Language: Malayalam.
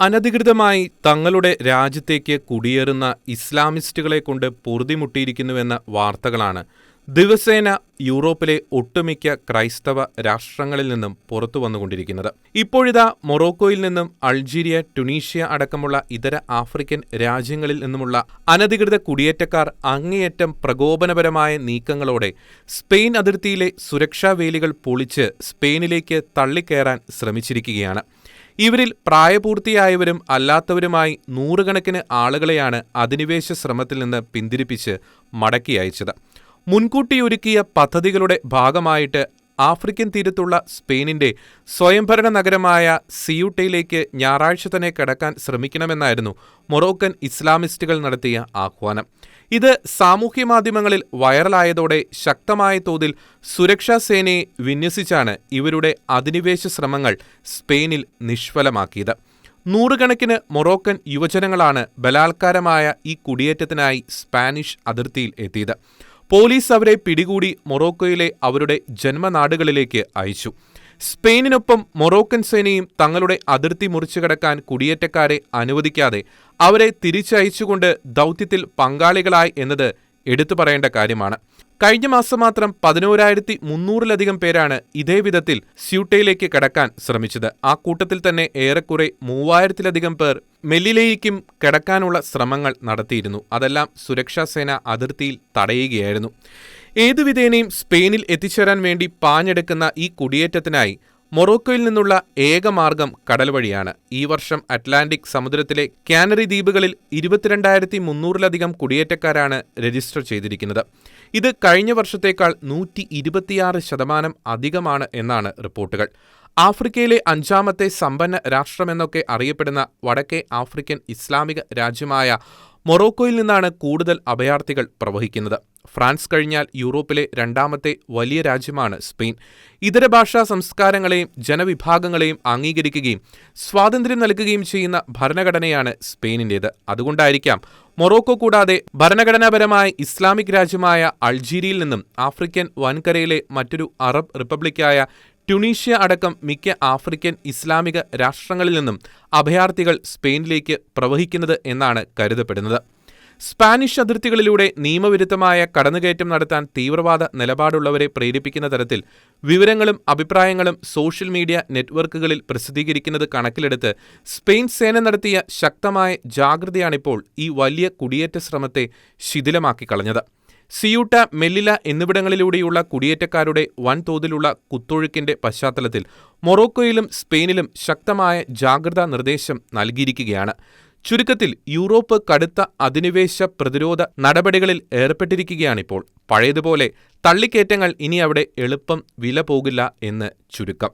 അനധികൃതമായി തങ്ങളുടെ രാജ്യത്തേക്ക് കുടിയേറുന്ന ഇസ്ലാമിസ്റ്റുകളെ കൊണ്ട് പൊറുതിമുട്ടിയിരിക്കുന്നുവെന്ന വാർത്തകളാണ്. ദിവസേന യൂറോപ്പിലെ ഒട്ടുമിക്ക ക്രൈസ്തവ രാഷ്ട്രങ്ങളിൽ നിന്നും പുറത്തു വന്നുകൊണ്ടിരിക്കുന്നത്. ഇപ്പോഴിതാ മൊറോക്കോയിൽ നിന്നും അൾജീരിയ ടുണീഷ്യ അടക്കമുള്ള ഇതര ആഫ്രിക്കൻ രാജ്യങ്ങളിൽ നിന്നുമുള്ള അനധികൃത കുടിയേറ്റക്കാർ അങ്ങേയറ്റം പ്രകോപനപരമായ നീക്കങ്ങളോടെ സ്പെയിൻ അതിർത്തിയിലെ സുരക്ഷാ വേലികൾ പൊളിച്ച് സ്പെയിനിലേക്ക് തള്ളിക്കയറാൻ ശ്രമിച്ചിരിക്കുകയാണ്. ഇവരിൽ പ്രായപൂർത്തിയായവരും അല്ലാത്തവരുമായി നൂറുകണക്കിന് ആളുകളെയാണ് അധിനിവേശ ശ്രമത്തിൽ നിന്ന് പിന്തിരിപ്പിച്ച് മടക്കി അയച്ചത്. മുൻകൂട്ടിയൊരുക്കിയ പദ്ധതികളുടെ ഭാഗമായിട്ട് ആഫ്രിക്കൻ തീരത്തുള്ള സ്പെയിനിന്റെ സ്വയംഭരണ നഗരമായ സിയൂട്ടയിലേക്ക് ഞായറാഴ്ച തന്നെ കടക്കാൻ ശ്രമിക്കണമെന്നായിരുന്നു മൊറോക്കൻ ഇസ്ലാമിസ്റ്റുകൾ നടത്തിയ ആഹ്വാനം. ഇത് സാമൂഹ്യ മാധ്യമങ്ങളിൽ വൈറലായതോടെ ശക്തമായ തോതിൽ സുരക്ഷാ സേനയെ വിന്യസിച്ചാണ് ഇവരുടെ അധിനിവേശ ശ്രമങ്ങൾ സ്പെയിനിൽ നിഷ്ഫലമാക്കിയത്. നൂറുകണക്കിന് മൊറോക്കൻ യുവജനങ്ങളാണ് ബലാത്കാരമായ ഈ കുടിയേറ്റത്തിനായി സ്പാനിഷ് അതിർത്തിയിൽ എത്തിയത്. പോലീസ് അവരെ പിടികൂടി മൊറോക്കോയിലെ അവരുടെ ജന്മനാടുകളിലേക്ക് അയച്ചു. സ്പെയിനിനൊപ്പം മൊറോക്കൻ സേനയും തങ്ങളുടെ അതിർത്തി മുറിച്ചു കടക്കാൻ കുടിയേറ്റക്കാരെ അനുവദിക്കാതെ അവരെ തിരിച്ചയച്ചുകൊണ്ട് ദൗത്യത്തിൽ പങ്കാളികളായി എന്നത് എടുത്തു പറയേണ്ട കാര്യമാണ്. കഴിഞ്ഞ മാസം മാത്രം പതിനോരായിരത്തി മുന്നൂറിലധികം പേരാണ് ഇതേ വിധത്തിൽ സ്യൂട്ടയിലേക്ക് കടക്കാൻ ശ്രമിച്ചത്. ആ കൂട്ടത്തിൽ തന്നെ ഏറെക്കുറെ മൂവായിരത്തിലധികം പേർ മെല്ലിലേക്കും കടക്കാനുള്ള ശ്രമങ്ങൾ നടത്തിയിരുന്നു. അതെല്ലാം സുരക്ഷാസേന അതിർത്തിയിൽ തടയുകയായിരുന്നു. ഏതുവിധേനയും സ്പെയിനിൽ എത്തിച്ചേരാൻ വേണ്ടി പാഞ്ഞെടുക്കുന്ന ഈ കുടിയേറ്റത്തിനായി മൊറോക്കോയിൽ നിന്നുള്ള ഏക മാർഗം കടൽ വഴിയാണ്. ഈ വർഷം അറ്റ്ലാന്റിക് സമുദ്രത്തിലെ കാനറി ദ്വീപുകളിൽ ഇരുപത്തിരണ്ടായിരത്തി മുന്നൂറിലധികം കുടിയേറ്റക്കാരാണ് രജിസ്റ്റർ ചെയ്തിരിക്കുന്നത്. ഇത് കഴിഞ്ഞ വർഷത്തേക്കാൾ നൂറ്റി ഇരുപത്തിയാറ് ശതമാനം അധികമാണ് എന്നാണ് റിപ്പോർട്ടുകൾ. ആഫ്രിക്കയിലെ അഞ്ചാമത്തെ സമ്പന്ന രാഷ്ട്രമെന്നൊക്കെ അറിയപ്പെടുന്ന വടക്കേ ആഫ്രിക്കൻ ഇസ്ലാമിക രാജ്യമായ മൊറോക്കോയിൽ നിന്നാണ് കൂടുതൽ അഭയാർത്ഥികൾ പ്രവഹിക്കുന്നത്. ഫ്രാൻസ് കഴിഞ്ഞാൽ യൂറോപ്പിലെ രണ്ടാമത്തെ വലിയ രാജ്യമാണ് സ്പെയിൻ. ഇതര ഭാഷാ സംസ്കാരങ്ങളെയും ജനവിഭാഗങ്ങളെയും അംഗീകരിക്കുകയും സ്വാതന്ത്ര്യം നൽകുകയും ചെയ്യുന്ന ഭരണഘടനയാണ് സ്പെയിനിന്റേത്. അതുകൊണ്ടായിരിക്കാം മൊറോക്കോ കൂടാതെ ഭരണഘടനാപരമായ ഇസ്ലാമിക് രാജ്യമായ അൾജീരിയയിൽ നിന്നും ആഫ്രിക്കൻ വൻകരയിലെ മറ്റൊരു അറബ് റിപ്പബ്ലിക്കായ ട്യുണീഷ്യ അടക്കം മിക്ക ആഫ്രിക്കൻ ഇസ്ലാമിക രാഷ്ട്രങ്ങളിൽ നിന്നും അഭയാർത്ഥികൾ സ്പെയിനിലേക്ക് പ്രവഹിക്കുന്നത് എന്നാണ് കരുതപ്പെടുന്നത്. സ്പാനിഷ് അതിർത്തികളിലൂടെ നിയമവിരുദ്ധമായ കടന്നുകയറ്റം നടത്താൻ തീവ്രവാദ നിലപാടുള്ളവരെ പ്രേരിപ്പിക്കുന്ന തരത്തിൽ വിവരങ്ങളും അഭിപ്രായങ്ങളും സോഷ്യൽ മീഡിയ നെറ്റ്വർക്കുകളിൽ പ്രസിദ്ധീകരിക്കുന്നത് കണക്കിലെടുത്ത് സ്പെയിൻ സേന നടത്തിയ ശക്തമായ ജാഗ്രതയാണിപ്പോൾ ഈ വലിയ കുടിയേറ്റ ശ്രമത്തെ ശിഥിലമാക്കി കളഞ്ഞത് സിയൂട്ട മെല്ലില എന്നിവിടങ്ങളിലൂടെയുള്ള കുടിയേറ്റക്കാരുടെ വൻതോതിലുള്ള കുത്തൊഴുക്കിന്റെ പശ്ചാത്തലത്തിൽ മൊറോക്കോയിലും സ്പെയിനിലും ശക്തമായ ജാഗ്രതാ നിർദ്ദേശം നൽകിയിരിക്കുകയാണ്. ചുരുക്കത്തിൽ യൂറോപ്പ് കടുത്ത അധിനിവേശ പ്രതിരോധ നടപടികളിൽ ഏർപ്പെട്ടിരിക്കുകയാണിപ്പോൾ. പഴയതുപോലെ തള്ളിക്കയറ്റങ്ങൾ ഇനി അവിടെ എളുപ്പം വില പോകില്ല എന്ന് ചുരുക്കം.